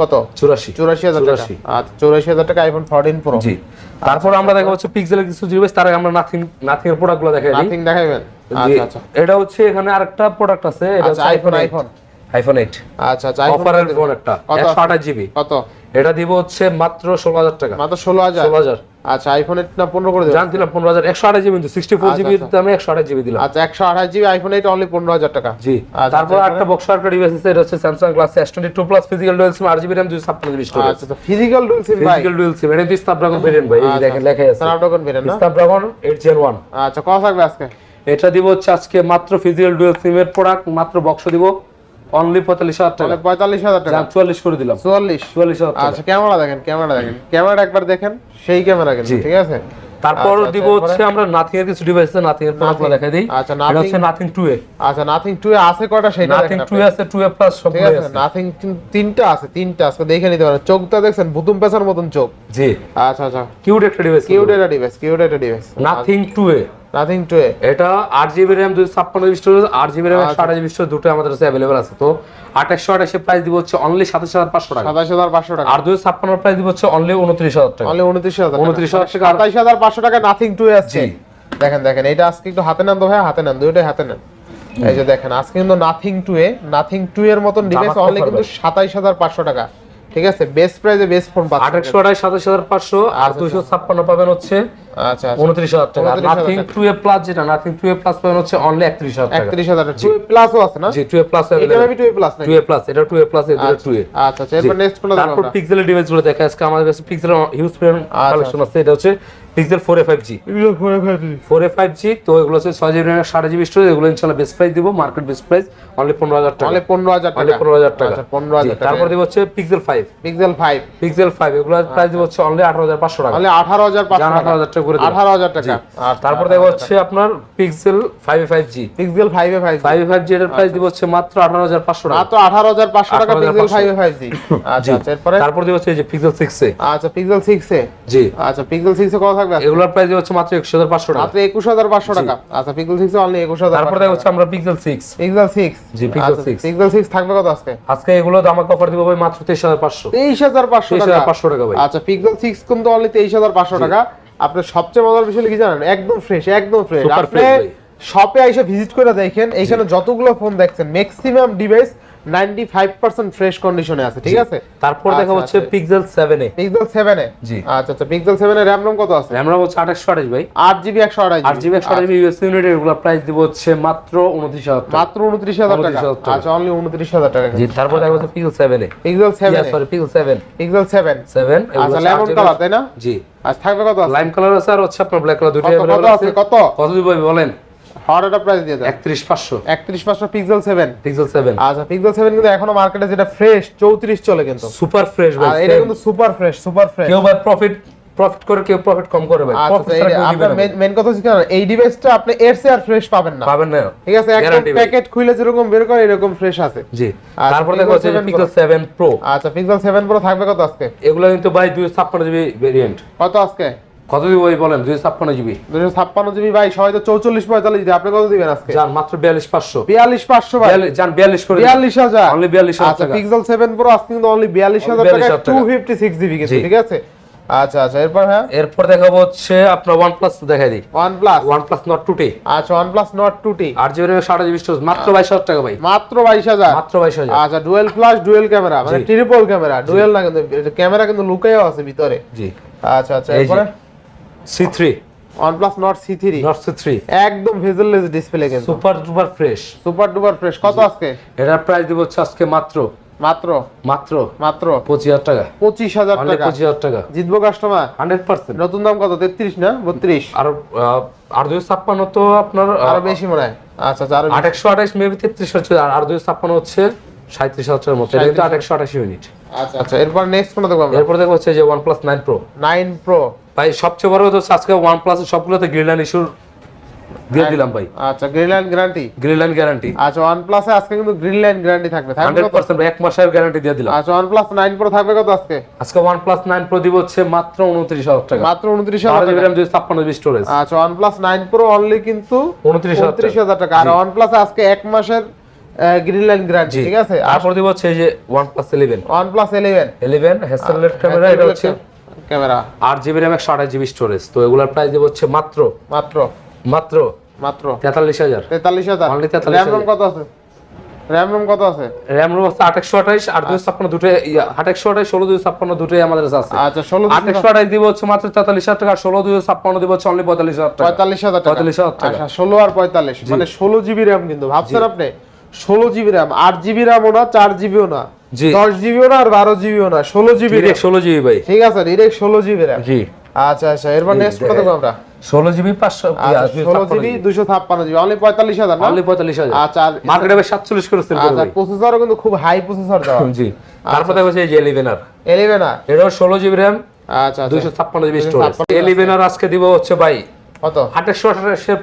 কত? চুরাশি। চুরাশি হাজার টাকা। আচ্ছা চুরাশি হাজার টাকা আইফোন ফোরটিন প্রো জি। তারপর আমরা দেখা হচ্ছে পিক্সেলের কিছু ডিভাইস তার আমরা নাথিং নাথিং এর প্রোডাক্টগুলো দেখাই নাথিং দেখাইবেন? আচ্ছা আচ্ছা। এটা হচ্ছে এখানে আরেকটা প্রোডাক্ট আছে এটা আচ্ছা iPhone iPhone iPhone iPhone eight আচ্ছা আচ্ছা অফারের ফোন একটা। কত? একশো আছে? আঠাশ জিবি কত? এটা দিব হচ্ছে মাত্র ষোলো হাজার টাকা। মাত্র ষোলো হাজার? ষোলো হাজার। আচ্ছা আইফোন এইট না পনেরো করে দেবেন জানছিলাম পনেরো হাজার। একশো আঠাশ জিবি কিন্তু সিক্সটি ফোর আচ্ছা, জিবি আচ্ছা। দামে একশো আঠাশ জিবি দিলাম। আচ্ছা একশো আঠাশ জিবি আইফোন এইট অনলি পনেরো হাজার টাকা। জি। আচ্ছা, তারপর একটা বক্স একটা ডিভাইস আছে এটা হচ্ছে S twenty two plus physical dual SIM আট জিবি র্যাম দুই ছাপ্পান্ন জিবি স্টোরেজ আচ্ছা তো ফিজিক্যাল ডুয়েল সিম ভাই। ফিজিক্যাল ডুয়েল সিম এটা স্ন্যাপড্রাগন ভেরিয়েন্ট ভাই। এই দেখেন লেখাই আছে। স্ন্যাপড্রাগন বেরেন না? স্ন্যাপড্রাগন এইট জেন ওয়ান আচ্ছা কত থাকবে আজকে? এটা দিব হচ্ছে আজকে মাত্র ফিজিক্যাল ডুয়েল সিমের প্রোডাক্ট মাত্র বক্স দিব। অনলি পঁয়তাল্লিশ হাজার টাকা। পঁয়তাল্লিশ হাজার টাকা। চুয়াল্লিশ করে দিলাম। চুয়াল্লিশ। চুয়াল্লিশ হাজার আচ্ছা ক্যামেরা দেখেন ক্যামেরা দেখেন। ক্যামেরা একবার দেখেন সেই ক্যামেরা ঠিক আছে? তারপর আচ্ছা, দিব আচ্ছা, হচ্ছে আমরা নাথিং এর কিছু ডিভাইস আছে নাথিং এর প্রোডাক্টগুলো দেখাই দিই। আচ্ছা, Nothing- হচ্ছে নাথিং টু এ আচ্ছা নাথিং টু আছে কয়টা? সেটা নাথিং দেখেন টু আপনি। এ আছে টু এ প্লাস সব আছে নাথিং তিনটা আছে তিনটা আজকে দেখে নিতে পারেন। চোখটা দেখছেন ভুতুম পেছার মতন চোখ। জি। আচ্ছা আচ্ছা। কিউট একটা ডিভাইস কিউট এটা ডিভাইস কিউট এটা device nothing two A nothing two এটা আট জিবি র্যাম দুই ছাপ্পান্ন জিবি স্টোরেজ আট জিবি র্যাম আচ্ছা। সাড়ে জিবি স্টোরেজ দুটো আমাদের কাছে অ্যাভেলেবল আছে। তো আঠাশশো আঠাশে প্রাইস দিব হচ্ছে অনলি সাতাশ হাজার পাঁচশো টাকা। সাতাশ হাজার পাঁচশো টাকা। আর দুই ছাপ্পান্ন প্রাইস দিব হচ্ছে অনলি উনত্রিশ হাজার টাকা। অনলি উনত্রিশ হাজার 29,000 টাকা। সাতাইশ হাজার পাঁচশো টাকা নাথিং টু আছে। দেখেন দেখেন এটা আজকে একটু হাতে নেন তো ভাই হাতে নেন দুইটাই হাতে নেন। এই যে দেখেন আজকে কিন্তু nothing two A nothing two এর মতন ডিভাইস অনলি কিন্তু সাতাইশ হাজার পাঁচশো টাকা। ঠিক আছে? বেস্ট প্রাইসে বেস্ট ফোন পাচ্ছেন। আঠাশশো আঠাশ সাতাশ হাজার পাঁচশো আর দুইশো ছাপ্পান্ন পাবেন হচ্ছে আচ্ছা আচ্ছা। উনত্রিশ হাজার টাকা। নাথিং টু এ প্লাস যেটা নাথিং টু এ প্লাস পাবেন হচ্ছে অনলি একত্রিশ হাজার টাকা। একত্রিশ হাজার প্লাসও আছে না? জি টু এ প্লাস এটা ভাবি two A plus two A plus এটা টু এ প্লাস এটা টু এ আচ্ছা আচ্ছা। এরপর নেক্সট কোনটা তারপর পিক্সেলের ডিভাইসগুলো দেখা আজকে আমাদের কাছে পিক্সেল হিউজ কালেকশন আছে। এটা হচ্ছে Pixel four A five G four A five G তো এগুলো হচ্ছে ছয় জিবি সাড়ে জিবি স্টোরেজ এগুলো ইনশাল্লাহ বেস্ট প্রাইস দিব। মার্কেট বেস্ট প্রাইস অনলি পনেরো হাজার টাকা। অনলি পনেরো হাজার অনলি টাকা। পনেরো হাজার টাকা। আচ্ছা পনেরো হাজার জি, টাকা। তারপর দিব হচ্ছে Pixel five Pixel five Pixel five এগুলোর প্রাইস দিব হচ্ছে অনলি আঠারো হাজার পাঁচশো টাকা। অনলি আঠারো হাজার পাঁচশো জান টাকা। আঠারো হাজার টাকা করে দিলাম। আঠারো হাজার টাকা। আর তারপর দেখো হচ্ছে আপনার Pixel five five G Pixel five A five five five G এর প্রাইস দিব হচ্ছে মাত্র আঠারো হাজার পাঁচশো টাকা। মাত্র আঠারো হাজার পাঁচশো টাকা Pixel five A five G আচ্ছা আচ্ছা এরপরে? তারপর দিব হচ্ছে এই যে পিক্সেল সিক্স এ। আচ্ছা পিক্সেল সিক্স এ? জি। আচ্ছা পিক্সেল সিক্স এ কত থাকবে? এগুলোর প্রাইস হচ্ছে মাত্র একশো হাজার পাঁচশো টাকা। মাত্র একুশ হাজার পাঁচশো টাকা। আচ্ছা পিক্সেল সিক্স এ অনলি একুশ হাজার তারপর দেখো হচ্ছে আমরা Pixel six Pixel six G, Pixel 6 Pixel six থাকবে কত আজকে? আজকে এগুলো আমাকে অফার দিব ভাই মাত্র তেইশ হাজার পাঁচশো। তেইশ হাজার পাঁচশো তেইশ টাকা হাজার পাঁচশো টাকা ভাই। আচ্ছা পিক্সেল সিক্স কিন্তু অনলি তেইশ হাজার পাঁচশো টাকা। আপনার সবচেয়ে মজার বিষয় কি জানেন একদম ফ্রেশ একদম ফ্রেশ আপনি। শপে এসে ভিজিট করে দেখেন এইখানে যতগুলো ফোন দেখছেন maximum device ninety five percent fresh কন্ডিশনে আছে ঠিক আছে? তারপর দেখা আচ্ছা, হচ্ছে আচ্ছা। Pixel seven A Pixel seven A G. আচ্ছা আচ্ছা পিক্সেল সেভেন এর র্যাম রোম কত আছে? র্যাম রাম হচ্ছে আঠাশশো আঠাশ ভাই। আট জিবি একশো আড়াই আট জিবি একশো জিবি ইউএস ইউনিট এগুলো প্রাইস দিব হচ্ছে মাত্র উনত্রিশ হাজার টাকা। মাত্র উনত্রিশ হাজার টাকা? 29,000 টাকা। আচ্ছা অনলি উনত্রিশ হাজার টাকা। জি তারপর দেখা হচ্ছে Pixel seven A Pixel seven sorry Pixel seven Pixel seven seven আচ্ছা লেমন কালার তাই না? জি। আচ্ছা থাকবে কত আছে? লাইম কালার আছে আর হচ্ছে আপনার ব্ল্যাক কালার দুটো কত আছে? কত? কত দিব বলেন। হট প্রাইস দিয়ে দেন। একত্রিশ পাঁচশো। একত্রিশ পাঁচশো পিক্সেল সেভেন পিক্সেল সেভেন আচ্ছা পিক্সেল সেভেন কিন্তু এখনও মার্কেটে যেটা ফ্রেশ চৌত্রিশ চলে কিন্তু। সুপার ফ্রেশ আর এটা কিন্তু সুপার ফ্রেশ সুপার ফ্রেশ কেউ ভাই প্রফিট প্রফিট করে কেউ প্রফিট কম করে ভাই। আচ্ছা আপনার মেন কথা হচ্ছে কি জানেন? এই ডিভাইসটা আপনি এর চেয়ে আর ফ্রেশ পাবেন না। পাবেন না। ঠিক আছে একদম প্যাকেট খুলে যেরকম বের করে এরকম ফ্রেশ আছে। জি। আচ্ছা, তারপর দেখো হচ্ছে পিক্সেল সেভেন প্রো আচ্ছা পিক্সেল সেভেন প্রো থাকবে কত আজকে? এগুলো কিন্তু ভাই দুই ছাপ্পান্ন জিবি ভেরিয়েন্ট কত আজকে? কত দিব ভাই বলেন? দুই ছাপ্পান্ন জিবি। দুশো ছাপ্পান্ন জিবি ভাই সবাই তো চৌচল্লিশ পঁয়তাল্লিশ দিবে আপনি কত দিবেন আজকে? যান মাত্র বিয়াল্লিশ পাঁচশো। বিয়াল্লিশ পাঁচশো ভাই। যান বিয়াল্লিশ করে বিয়াল্লিশ হাজার। Only 42,000 আচ্ছা পিক্সেল সেভেন প্রো আজকে কিন্তু অনলি বিয়াল্লিশ হাজার টাকা। টু ফিফটি সিক্স জিবি ঠিক আছে? আচ্ছা আচ্ছা এরপর হ্যাঁ? এরপর দেখাবো হচ্ছে আপনার ওয়ান প্লাস দেখাই দিই। আচ্ছা OnePlus Nord two T আট জিবি জিবি স্টোরেজ মাত্র বাইশ হাজার টাকা ভাই। মাত্র বাইশ হাজার। মাত্র বাইশ হাজার। আচ্ছা ডুয়েল ফ্লাশ ডুয়েল ক্যামেরা মানে। ট্রিপল ক্যামেরা ডুয়েল না কিন্তু ক্যামেরা কিন্তু লুকাইও আছে ভিতরে। জি। আচ্ছা আচ্ছা এরপরে? C three OnePlus Nord C3 Nord C three একদম ভেজেললেস ডিসপ্লে কিন্তু। Super duper fresh super duper fresh কত আজকে? এটার প্রাইস দিব হচ্ছে আজকে মাত্র। মাত্র? মাত্র। মাত্র? পঁচিশ হাজার টাকা। পঁচিশ হাজার টাকা। পঁচিশ হাজার টাকা। জিতবো কাস্টমার হান্ড্রেড পার্সেন্ট। নতুন দাম কত? তেত্রিশ না? বত্রিশ? আর আর দুই ছাপ্পান্ন তো আপনার আরও বেশি মনে হয়। আচ্ছা আচ্ছা আরও আট একশো আঠাশ মেবি তেত্রিশ হচ্ছে আর দুই ছাপ্পান্ন হচ্ছে সাঁত্রিশ হাজারের মতো। এটা কিন্তু আট একশো আঠাশ ইউনিট আচ্ছা আচ্ছা এরপর নেক্সট কোনটা দেখব আমরা? এরপর দেখো হচ্ছে যে plus nine pro nine pro ভাই সবচেয়ে বড় কথা হচ্ছে আজকে ওয়ান প্লাস সবগুলোতে গ্রিলান ইস্যুর দিয়ে দিলাম ভাই। আচ্ছা green line guarantee green line guarantee আচ্ছা ওয়ান প্লাসে আজকে কিন্তু গ্রিন লাইন গ্যারান্টি থাকবে। থাকবে হান্ড্রেড কত পার্সেন্ট এক মাসের গ্যারান্টি দিয়ে দিলাম। আচ্ছা ওয়ান প্লাস নাইন প্রো থাকবে কত আজকে? আজকে ওয়ান প্লাস নাইন প্রো দিব হচ্ছে মাত্র উনত্রিশ হাজার টাকা। মাত্র উনত্রিশ বারো হাজার জিবি টাকা। স্টোরেজ আচ্ছা OnePlus nine pro only কিন্তু উনত্রিশ হাজার উনত্রিশ হাজার টাকা। আর ওয়ান প্লাস আজকে এক মাসের গ্রিন লাইন গ্যারান্টি ঠিক আছে? আর এই যে OnePlus eleven OnePlus eleven eleven Hasselblad camera এটা হচ্ছে ক্যামেরা। আট জিবি র্যাম একশো আঠাশ জিবি স্টোরেজ তো এগুলোর প্রাইস দিব হচ্ছে মাত্র? মাত্র। মাত্র? মাত্র। তেতাল্লিশ হাজার। তেতাল্লিশ হাজার। Only 43,000 র্যাম কত আছে? র্যাম রোম কত র্যাম রোম ছাপ্পান্ন দুটোই ষোলো ছাপ্পান্ন দুটোই আমাদের আছে। আচ্ছা ষোলো দিব হচ্ছে মাত্র তেতাল্লিশ হাজার টাকা ষোলো দুই ছাপ্পান্ন দিব হচ্ছে অনলি পঁয়তাল্লিশ হাজার টাকা। পঁয়তাল্লিশ হাজার 45,000 টাকা। আচ্ছা ষোলো আর পঁয়তাল্লিশ। মানে ষোলো জিবি র্যাম কিন্তু। ভাবছেন আপনি? ষোলো জিবি র্যাম আট জিবি র্যামও না চার জিবিও না। দশ জিবিও না আর বারো জিবিও না ষোলো জিবি ষোলো জিবি ভাই। ঠিক আছে ডিরেক্ট ষোলো জিবি র্যাম জি। আচ্ছা আচ্ছা এরপর নেক্সট কত আমরা? ষোলো জিবি পাঁচশো আচ্ছা ষোলো জিবি দুশো ছাপ্পান্ন জিবি অনলি পঁয়তাল্লিশ হাজার অনলি পঁয়তাল্লিশ হাজার। আচ্ছা মার্কেটে সাতচল্লিশ করে আচ্ছা প্রসেসরও কিন্তু খুব হাই প্রসেসর দেওয়া। জি। তারপর দেখো যে ইলেভেন আর এলিভেন আর এটাও ষোলো জিবি র্যাম আচ্ছা আচ্ছা। দুইশো ছাপ্পান্ন জিবি স্টোরেজ 256 আর আজকে দিব হচ্ছে ভাই কত?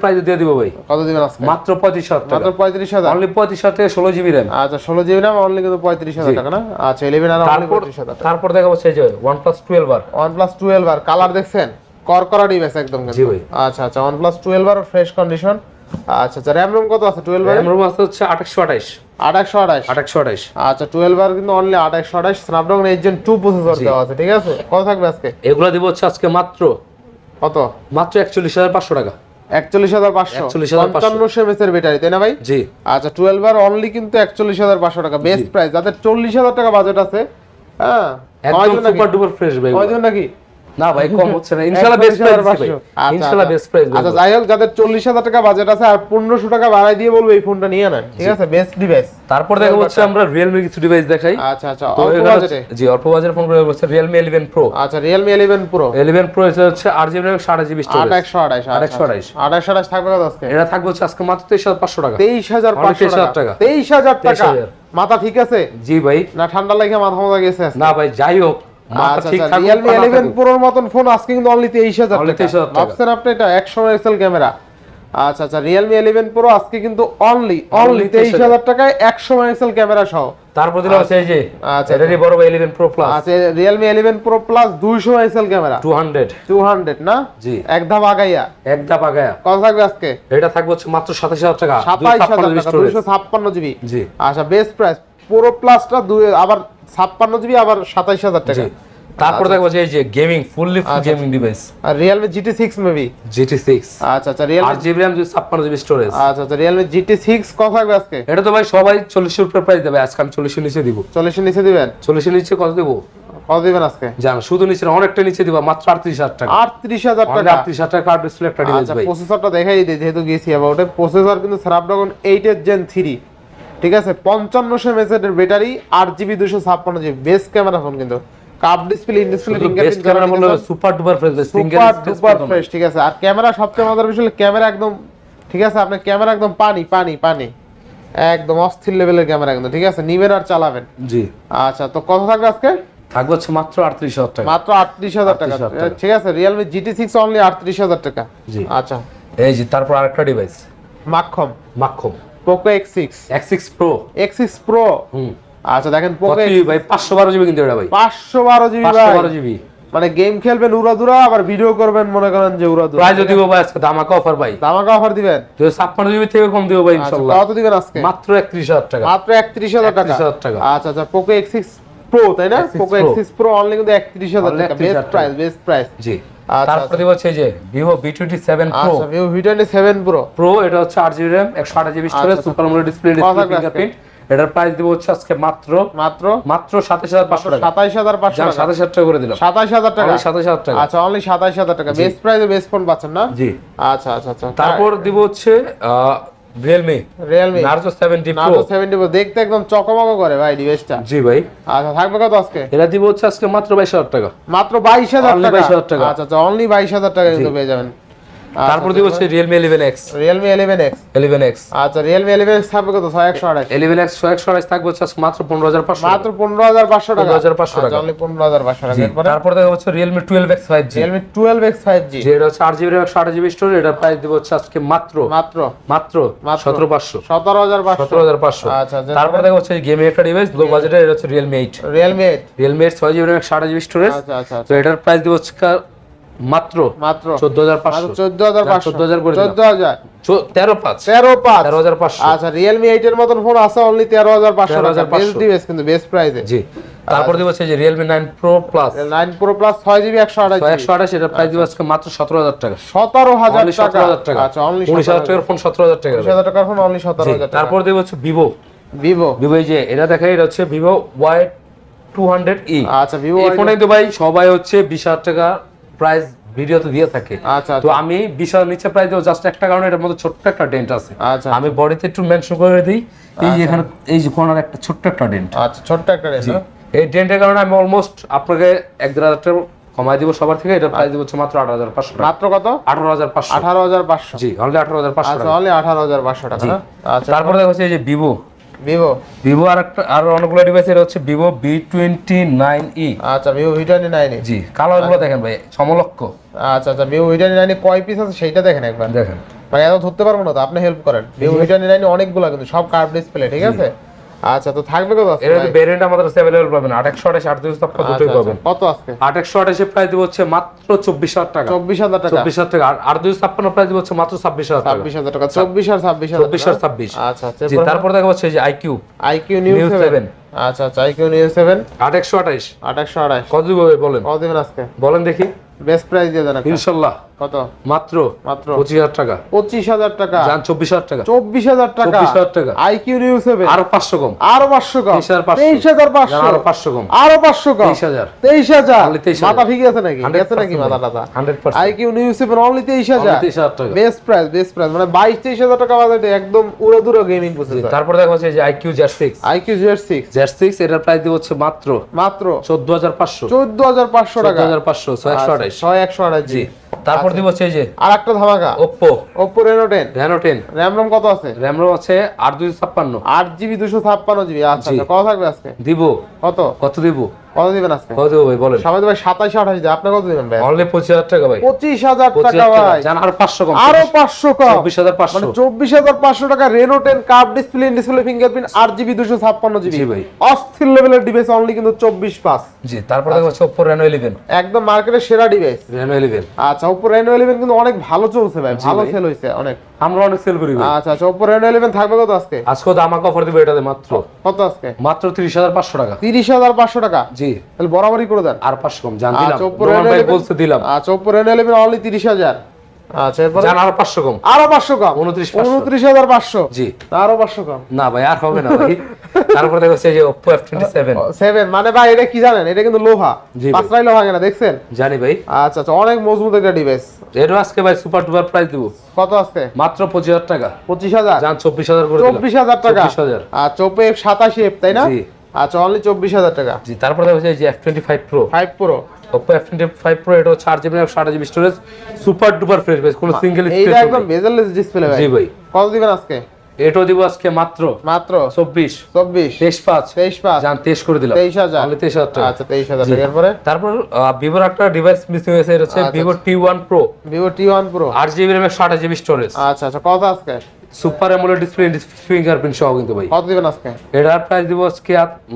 প্রাইস দিয়ে দিব ভাই। দিবেন আজকে? মাত্র মাত্র অনলি জিবি র্যাম আচ্ছা ষোলো জিবি র্যাম অনলি কিন্তু পঁয়ত্রিশ হাজার টাকা না? আচ্ছা আর অনলি তারপর আর আর কালার দেখছেন? করকরা ডিভাইস একদম জি ভাই। আচ্ছা আচ্ছা আর ফ্রেশ কন্ডিশন আচ্ছা আচ্ছা র্যাম রোম কত আছে র্যাম রোম হচ্ছে আচ্ছা কিন্তু অনলি আঠাশশো আঠাশ। Snapdragon eight Gen two processor দেওয়া আছে ঠিক আছে? কত থাকবে আজকে? এগুলো দিব হচ্ছে আজকে মাত্র কত? মাত্র একচল্লিশ হাজার পাঁচশো টাকা। একচল্লিশ হাজার পাঁচশো। 41,500 পঞ্চান্ন সেমেসের ব্যাটারি তাই না ভাই? জি। আচ্ছা টুয়েলভ আর অনলি কিন্তু একচল্লিশ হাজার পাঁচশো টাকা বেস্ট প্রাইস যাদের চল্লিশ হাজার টাকা বাজেট আছে হ্যাঁ? একদম? সুপার ডুপার ফ্রেশ ভাই নাকি? না ভাই কম হচ্ছে না। ইনশাআল্লাহ বেস্ট প্রাইস ভাই। আচ্ছা, ইনশাআল্লাহ আচ্ছা। বেস্ট প্রাইস আচ্ছা যাই হোক যাদের চল্লিশ হাজার টাকা বাজেট আছে আর পনেরোশো টাকা বাড়াই দিয়ে বলব এই ফোনটা নিয়ে নেন ঠিক আছে? বেস্ট ডিভাইস তারপর দেখা হচ্ছে আমরা রিয়েলমি কিছু ডিভাইস দেখাই। আচ্ছা আচ্ছা অল্প বাজেটে জি অল্প বাজার ফোন করে হচ্ছে রিয়েলমি ইলেভেন প্রো আচ্ছা ইলেভেন প্রো ইলেভেন প্রো এটা হচ্ছে জিবি জিবি স্টোরেজ আঠাশ থাকবে কত আজকে? এটা থাকবে হচ্ছে আজকে মাত্র তেইশ হাজার পাঁচশো টাকা। তেইশ হাজার 23,000 টাকা। টাকা। তেইশ হাজার মাথা ঠিক আছে? জি ভাই। না ঠান্ডা লেগে মাথা মাথা গেছে না ভাই যাই হোক আচ্ছা আচ্ছা না ইলেভেন থাকুক। প্রোর মতন ফোন আজকে কিন্তু অনলি তেইশ হাজার Only টাকা। 23,000 টাকা। ভাবছেন আপনি এটা একশো মেগাপিক্সেল ক্যামেরা। আচ্ছা আচ্ছা রিয়েলমি ইলেভেন প্রো আজকে কিন্তু অনলি অনলি তেইশ হাজার। টাকায় একশো মেগাপিক্সেল ক্যামেরা সহ। তারপর দিলে হচ্ছে এই যে আচ্ছা, এটারই বড় ভাই ইলেভেন প্রো প্লাস আচ্ছা রিয়েলমি ইলেভেন প্রো প্লাস দুইশো megapixel camera. Two hundred two hundred না? জি। এক ধাপ আগাইয়া। এক ধাপ আগায়া কত থাকবে আজকে? এটা থাকবে হচ্ছে মাত্র সাতাশ হাজার টাকা সাতাইশ হাজার 256 টাকা storage। দুইশো ছাপ্পান্ন জিবি জি। আচ্ছা বেস্ট প্রাইস পুরো প্লাসটা আবার ছাপ্পান্ন জিবি আবার সাতাইশ হাজার টাকা। তারপর দেখো যে এই যে গেমিং ফুললি আচ্ছা, গেমিং ডিভাইস আর মেবি আচ্ছা আচ্ছা স্টোরেজ আচ্ছা আচ্ছা কত থাকবে আজকে? এটা তো ভাই সবাই উপরে প্রাইস দেবে। আজকে আমি নিচে দিব। চল্লিশের নিচে দিবেন? চল্লিশের নিচে কত দেবো? কত দিবেন আজকে? জান শুধু নিচে অনেকটা নিচে দিব মাত্র আটত্রিশ হাজার টাকা। আটত্রিশ হাজার অনলি টাকা? আটত্রিশ হাজার টাকা কার্ড ডিসপ্লে একটা ডিভাইস আচ্ছা ভাই। প্রসেসরটা দেখাই দিই যেহেতু গেছি অ্যাবাউটে প্রসেসর কিন্তু স্ন্যাপড্রাগন এইট এর জেন থ্রি ঠিক আছে? পঞ্চান্নশো এমএসের ব্যাটারি আট জিবি দুশো ছাপ্পান্ন জিবি। বেস্ট ক্যামেরা ফোন কিন্তু। Cup display in display best camera বললে super duper fresh super duper fresh ঠিক আছে? আর ক্যামেরা সবচেয়ে মজার বিষয় ক্যামেরা একদম ঠিক আছে? আপনার ক্যামেরা একদম পানি পানি পানি। একদম অস্থির লেভেলের ক্যামেরা ঠিক আছে? নিবেন আর চালাবেন। জি। আচ্ছা তো কত থাকবে আজকে? থাকবে হচ্ছে মাত্র আটত্রিশ হাজার টাকা। মাত্র আটত্রিশ হাজার টাকা। 38,000 টাকা। ঠিক আছে? রিয়েলমি জিটি সিক্স অনলি আটত্রিশ হাজার টাকা। জি। আচ্ছা। এই যে তারপর আরেকটা ডিভাইস মাক্ষম মাক্ষম Poco X six X six pro X six pro আচ্ছা দেখেন পোকো ভাই? পাঁচশো বারো জিবি কিন্তু এটা ভাই। পাঁচশো বারো জিবি বারো জিবি। মানে গেম খেলবেন উড়াদুরা আবার ভিডিও করবেন মনে করেন যে উড়াদুরা। প্রাইজ দিব ভাই আজকে ধামাকা অফার ভাই। আমাকে অফার দিবেন? তো 56 জিবি থেকে কম দিব ভাই ইনশাআল্লাহ কত দিবেন আজকে? মাত্র একত্রিশ হাজার টাকা। মাত্র একত্রিশ হাজার টাকা 31,000 টাকা। আচ্ছা আচ্ছা পোকো এক্স সিক্স প্রো তাই না? Poco Pro। X six pro only কিন্তু একত্রিশ হাজার Only টাকা। বেস্ট প্রাইস বেস্ট প্রাইস জি। আচ্ছা, তারপরে হচ্ছে যে Vivo V twenty seven pro আচ্ছা Vivo V twenty seven pro এটা হচ্ছে আট জিবি র্যাম একশো আট জিবি স্টোরেজ আচ্ছা, সুপার মোটো ডিসপ্লে? ফিঙ্গারপ্রিন্ট এটার প্রাইস দিব হচ্ছে আজকে মাত্র মাত্র? মাত্র সাতাশ হাজার পাঁচশো টাকা। সাতাইশ হাজার পাঁচশো টাকা। সাতাশ হাজার টাকা করে দিলাম। সাতাইশ হাজার টাকা। সাতাশ হাজার টাকা। আচ্ছা অনলি সাতাইশ হাজার টাকা। বেস্ট প্রাইসে বেস্ট ফোন পাচ্ছেন না? জি। আচ্ছা আচ্ছা আচ্ছা। তারপর দিব হচ্ছে Realme Realme Narzo seventy pro Narzo seventy pro দেখতে একদম চকমক করে ভাই ডিভাইসটা জি ভাই। আচ্ছা থাকবে কত আজকে? এটা দিব হচ্ছে আজকে মাত্র বাইশ হাজার টাকা। মাত্র বাইশ হাজার Only টাকা? 22,000 টাকা। আচ্ছা আচ্ছা অনলি বাইশ হাজার টাকা কিন্তু পেয়ে যাবেন। তারপর দিব হচ্ছে Realme eleven X eleven X আচ্ছা রিয়েলমি ইলেভেন এক্স থাকবে কত? ছয় একশো আঠাশ ইলেভেন এক্স একশো আড়াইশ থাকবে হচ্ছে মাত্র পনেরো হাজার পাঁচশো মাত্র পনেরো হাজার পাঁচশো টাকা। 15,500 টাকা। অনলি পনেরো হাজার পাঁচশো টাকা। এরপরে? তারপর দেখা হচ্ছে Realme twelve X five G Realme twelve X five G যে এটা হচ্ছে আট জিবি একশো আট জিবি স্টোরেজ এটার প্রাইস দিব হচ্ছে আজকে মাত্র। মাত্র। মাত্র মাত্র। সতেরো পাঁচশো। সতেরো হাজার পাঁচশো। সতেরো হাজার পাঁচশো। আচ্ছা, যে- তারপর দেখা হচ্ছে গেমিং একটা ডিভাইস লো বাজেটের এটা হচ্ছে রিয়েলমি এইট রিয়েলমি এইট ছয় জিবি একশো আট জিবি স্টোরেজ আচ্ছা আচ্ছা তো এটার প্রাইস দিব হচ্ছে মাত্র মাত্র। চোদ্দ হাজার পাঁচশো। চোদ্দ হাজার পাঁচশো। 14,000 করে চোদ্দ হাজার। তেরো পাঁচ। তেরো পাঁচ। তেরো হাজার পাঁচশো। আচ্ছা রিয়েলমি এইট এর মতন ফোন আছে অনলি তেরো হাজার পাঁচশো টাকা। 13,500 বেস্ট ডিভাইস কিন্তু বেস্ট প্রাইসে জি। তারপর দিব হচ্ছে যে Realme nine pro plus nine pro plus ছয় জিবি একশো আঠাশ একশো আঠাশ এটার প্রাইস দিব আজকে মাত্র সতেরো হাজার টাকা। সতেরো হাজার সতেরো হাজার টাকা। আচ্ছা অনলি উনিশ হাজার টাকার ফোন সতেরো হাজার টাকা উনিশ হাজার টাকার ফোন অনলি সতেরো হাজার তারপর দিব হচ্ছে ভিভো ভিভো ভিভো যে এটা দেখে এটা হচ্ছে Vivo Y two hundred E আচ্ছা ভিভো এই ফোনে কিন্তু ভাই সবাই হচ্ছে বিশ হাজার টাকা প্রাইস ভিডিওতে দিয়ে থাকে। আচ্ছা তো আমি হাজার নিচে প্রাইস দেবো জাস্ট একটা কারণে এটার মধ্যে ছোট্ট একটা ডেন্ট আছে। আচ্ছা। আমি বডিতে একটু মেনশন করে দিই এই যে এখানে এই যে কোনার একটা ছোট্ট একটা ডেন্ট আচ্ছা ছোট্ট একটা রেঞ্জ এই ডেন্টের কারণে আমি অলমোস্ট আপনাকে এক দেড় হাজার টাকা কমাই দিব সবার থেকে এটা প্রাইস দিব মাত্র আঠারো হাজার পাঁচশো টাকা। মাত্র কত? আঠারো হাজার পাঁচশো। আঠারো হাজার পাঁচশো। জি অনলি আঠারো হাজার পাঁচশো আচ্ছা টাকা। অনলি আঠারো হাজার পাঁচশো টাকা না? আচ্ছা। তারপরে দেখা হচ্ছে এই যে ভিভো ভিভো ভিভো আর একটা আর অনেকগুলো ডিভাইস এটা হচ্ছে Vivo V twenty nine E আচ্ছা Vivo V twenty nine G কালারগুলো দেখেন ভাই সমলক্ষ আচ্ছা আচ্ছা ভিভো ভি টোয়েন্টি নাইন কয় পিস আছে সেইটা দেখেন একবার। দেখেন। মানে এত ধরতে পারব না তো আপনি হেল্প করেন। ভিভো ভি টোয়েন্টি নাইন অনেকগুলো কিন্তু সব কার্ভ ডিসপ্লে ঠিক আছে? আচ্ছা তো থাকবে কত এর ভাই? ভেরিয়েন্ট আমাদের কাছে অ্যাভেলেবল পাবেন। আট একশো আঠাশ আট দুশো আচ্ছা, দুটোই আচ্ছা, পাবেন। কত আজকে? আট একশো আঠাশের প্রাইস দিব হচ্ছে মাত্র টাকা। টাকা? টাকা। আর আট দুশো ছাপ্পান্ন প্রাইস দিব হচ্ছে মাত্র টাকা। টাকা। আর আর আচ্ছা আচ্ছা। জি তারপর দেখা হচ্ছে যে আইকিউ আইকিউ নিউ সেভেন 7 আচ্ছা আচ্ছা আইকিউ নিউ সেভেন আট একশো আঠাশ। আট একশো আড়াইশ কত দিব বলেন। কত দিবেন আজকে? বলেন দেখি। বেস্ট প্রাইস দিয়ে দেন ইনশাআল্লাহ কত? মাত্র মাত্র। 25000 টাকা। 25000 টাকা। জান 24000 টাকা। 24000 টাকা। 24000 টাকা। আইকিউ আর 500 কম। আর 500 কম। 23500 আর 500 কম। আর 500 কম। 23000 23000 মাথা ঠিক আছে নাকি? গেছে নাকি 100% আইকিউ অনলি 23000 23000 টাকা। বেস্ট প্রাইস বেস্ট প্রাইস মানে 22 23000 টাকা বাজেটে একদম গেমিং তারপর দেখো আছে যে আইকিউ আইকিউ এটার প্রাইস মাত্র মাত্র। 14500 14500 টাকা। 14500 আড়াই ছয় একশো আড়াই জি। তারপর দিব হচ্ছে যে আর একটা ধামাকা। Oppo Oppo Reno ten Reno ten RAM ROM কত আছে? র্যাম রোম আছে আট দুশো ছাপ্পান্ন। আট জিবি দুশো ছাপ্পান্ন জিবি। আচ্ছা, আচ্ছা কত থাকবে আজকে? দিব। কত? কত দিব? কত দিবেন আজকে? কত দিব ভাই বলেন। সবাই ভাই সাতাশ আঠাশ দেয়। আপনি কত দিবেন ভাই? অনলি পঁচিশ হাজার টাকা ভাই। পঁচিশ হাজার পঁচিশ টাকা। ভাই। জান আরও কম। কম। মানে টাকা ডিসপ্লে ডিসপ্লে ফিঙ্গারপ্রিন্ট জি ভাই। অস্থির লেভেলের ডিভাইস অনলি কিন্তু চব্বিশ পাঁচ। জি তারপর দেখা হচ্ছে ওপ্পো রেনো একদম মার্কেটের সেরা ডিভাইস আচ্ছা কিন্তু অনেক ভালো চলছে ভাই। ভালো। সেল হয়েছে অনেক। আমরা অনেক সেল করি আচ্ছা আচ্ছা ইলেভেন থাকবে কত আজকে? আজকে তো আমাকে অফার দিবে এটাতে মাত্র। কত আজকে? মাত্র তিরিশ হাজার পাঁচশো টাকা। তিরিশ হাজার পাঁচশো টাকা? জি। তাহলে বরাবরই করে দেন। আর পাঁচশো কম জান দিলাম। আচ্ছা বলছে দিলাম। আচ্ছা ওপো রেনো ইলেভেন অনলি তিরিশ হাজার। আচ্ছা এরপরে? জান আরও পাঁচশো কম। আরও পাঁচশো কম? 29,500 উনত্রিশ হাজার পাঁচশো? জি। আরও পাঁচশো কম। না ভাই আর হবে না ভাই। তারপর দেখা হচ্ছে যে Oppo F twenty seven seven মানে ভাই এটা কি জানেন? এটা কিন্তু লোহা। ভাই। লোহা দেখছেন? জানি ভাই। আচ্ছা আচ্ছা অনেক মজবুত একটা ডিভাইস এরও আজকে ভাই সুপার ডুপার প্রাইস দিব। কত আজকে? মাত্র পঁচিশ হাজার টাকা। পঁচিশ হাজার? জান চব্বিশ হাজার করে দিলাম। চব্বিশ হাজার টাকা? চব্বিশ হাজার। আর চোপে এফ সাতাশি এফ তাই না? জি। আচ্ছা অনলি চব্বিশ হাজার টাকা। জি তারপর হচ্ছে যে F twenty five pro five pro Oppo F twenty five pro এটা হচ্ছে আট জিবি ষাট GB storage super duper fresh ভাই কোনো সিঙ্গেল একদম বেজেললেস ডিসপ্লে ভাই। জি ভাই। কত দিবেন আজকে? এটাও দিব আজকে মাত্র? মাত্র। চব্বিশ। চব্বিশ। তেইশ পাঁচ। তেইশ পাঁচ। জান তেইশ করে দিলাম। তেইশ হাজার। অনলি তেইশ হাজার টাকা। আচ্ছা তেইশ হাজার টাকা। এরপরে? তারপর ভিভোর একটা ডিভাইস মিসিং হয়েছে। এটা হচ্ছে আচ্ছা, Vivo T one pro Vivo T one pro আট জিবি র্যাম একশো আঠাশ জিবি স্টোরেজ আচ্ছা আচ্ছা। কত আজকে? সুপার অ্যামোলেড ডিসপ্লে ফিঙ্গারপ্রিন্ট সহ কিন্তু ভাই। কত দিবেন আজকে? এটার প্রাইস দিব আজকে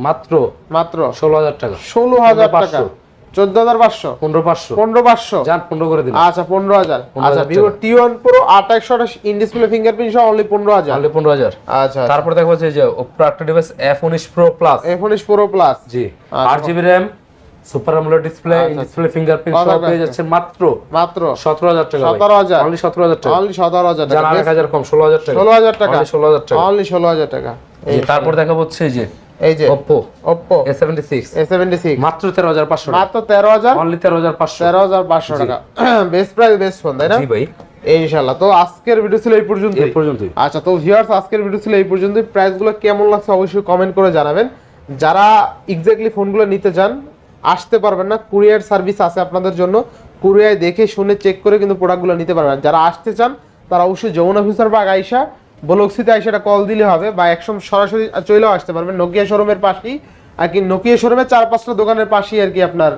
মাত্র? মাত্র। ষোলো হাজার টাকা। ষোলো হাজার টাকা। 15,500 চোদ্দ হাজার পাঁচশো। পনেরো পাঁচশো। পনেরো পাঁচশো। যান পনেরো করে দিন। আচ্ছা পনেরো হাজার। আচ্ছা ভিভো টি ওয়ান প্রো আট একশো আঠাশ ইন ডিসপ্লে ফিঙ্গারপ্রিন্ট সহ অনলি পনেরো হাজার। পনেরো হাজার। আচ্ছা। তারপর দেখা হচ্ছে যে ওপ্পো একটা ডিভাইস এফ উনিশ প্রো প্লাস এফ উনিশ প্রো প্লাস জি। আচ্ছা। আট জিবি র্যাম সুপার ডিসপ্লে আচ্ছা, ডিসপ্লে ফিঙ্গারপ্রিন্ট পেয়ে? যাচ্ছে মাত্র মাত্র সতেরো হাজার টাকা 17,000 অনলি সতেরো হাজার টাকা। অনলি সতেরো হাজার যান টাকা আরেক হাজার কম ষোলো হাজার টাকা। ষোলো হাজার টাকা। ষোলো হাজার টাকা। অনলি ষোলো হাজার টাকা। তারপর দেখা হচ্ছে এই যে এই যে সিক্স এ সেভেন্টি সিক্স মাত্র তেরো হাজার পাঁচশো মাত্র তেরো হাজার? অনলি তেরো হাজার পাঁচশো। তেরো হাজার পাঁচশো টাকা। বেস্ট প্রাইস বেস্ট ফোন তাই না? জি ভাই। এই ইনশাল্লাহ তো আজকের ভিডিও ছিল এই পর্যন্ত এই পর্যন্তই। আচ্ছা তো ভিউয়ার্স আজকের ভিডিও ছিল এই পর্যন্ত প্রাইসগুলো কেমন লাগছে অবশ্যই কমেন্ট করে জানাবেন। যারা এক্স্যাক্টলি ফোনগুলো নিতে চান আসতে পারবেন না। কুরিয়ার সার্ভিস আছে আপনাদের জন্য। কুরিয়ায় দেখে শুনে চেক করে কিন্তু প্রোডাক্টগুলো নিতে পারবেন। যারা আসতে চান তারা অবশ্যই যমুনা ফিউচার বা আইসা বলক্সিতে আইসাটা কল দিলে হবে বা একদম সরাসরি চলেও আসতে পারবেন। নোকিয়া শোরুমের পাশেই। আর কি নোকিয়া শোরুমের চার পাঁচটা দোকানের পাশেই আর কি আপনার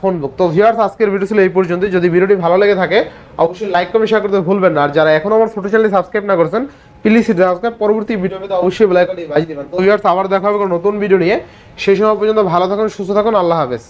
ফোন বুক তো ভিউয়ার্স আজকের ভিডিও ছিল এই পর্যন্ত যদি ভিডিওটি ভালো লেগে থাকে, অবশ্যই লাইক কমেন্ট শেয়ার করতে ভুলবেন না। আর যারা এখনও আমার ছোট চ্যানেল সাবস্ক্রাইব না করেছেন প্লিজ সাবস্ক্রাইব পরবর্তী ভিডিও পেতে অবশ্যই বেলাইকন বাজিয়ে দিবেন। তো ভিউয়ার্স আবার দেখা হবে নতুন ভিডিও নিয়ে। সেই সময় পর্যন্ত ভালো থাকুন, সুস্থ থাকুন। আল্লাহ হাফেজ।